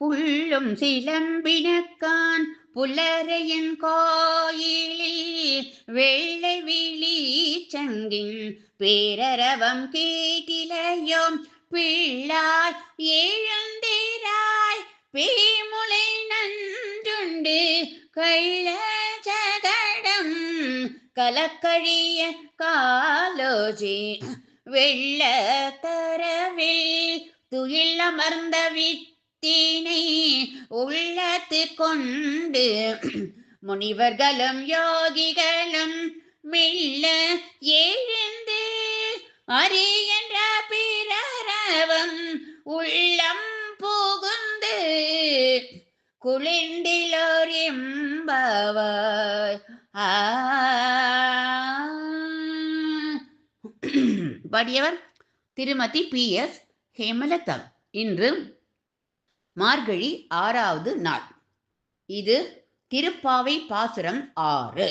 புள்ளும் சிலம்பினக்கான் புலரையின் கோயிலில் வெள்ளை விழி சங்கின் பேரரவம் கேட்டிலையோ பிள்ளாய் எழுந்திராய் பேமுலை நன்றுண்டு கள்ள சகடம் கலக்கழிய காலோஜி. வெள்ள தரவில் துயில் அமர்ந்த விட்டு வித்தினை உள்ளத்து கொண்டு முனிவர்களும் யோகிகளும் மெல்ல எழுந்து அரி பிறரவம் உள்ளம் புகுந்து குளிண்டிலோர் எம்பவாய் பாடியவர் திருமதி பி எஸ். ஹேமலதா. இன்று மார்கழி ஆறாவது நாள். இது திருப்பாவை பாசுரம் ஆறு.